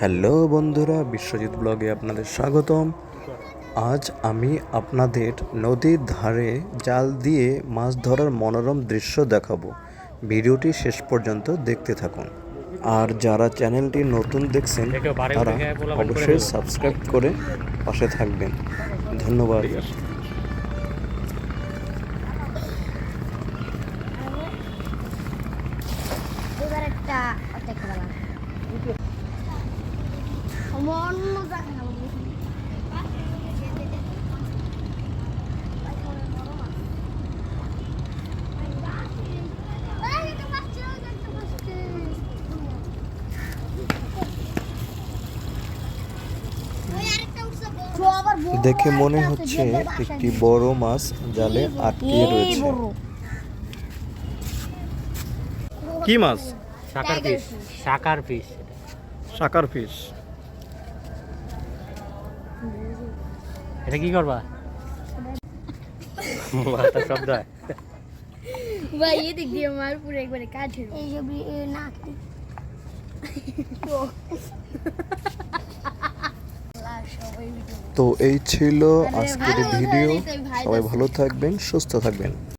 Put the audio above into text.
Hello বন্ধুরা বিশ্বজিৎ ব্লগে আপনাদের স্বাগতম। আজ আমি আপনাদের নদীর ধারে জাল দিয়ে মাছ ধরার মনোরম দৃশ্য দেখাবো। ভিডিওটি শেষ পর্যন্ত দেখতে থাকুন। আর যারা চ্যানেলটি নতুন দেখছেন তারা অবশ্যই সাবস্ক্রাইব করে পাশে থাকবেন। ধন্যবাদ। এবার একটা দেখে মনে হচ্ছে একটি বড় মাছ জালে আটকে রয়েছে। কি মাছ? সাকার পিস সাকার পিস সাকার ফিশ এটা কি করবা? মাথা শব্দ। হয় ভাই দিক দিয়ে আমার পুরো একবারে কাঠের এই যে নাক তো এই ছিল আজকের ভিডিও। সবাই ভালো থাকবেন সুস্থ থাকবেন।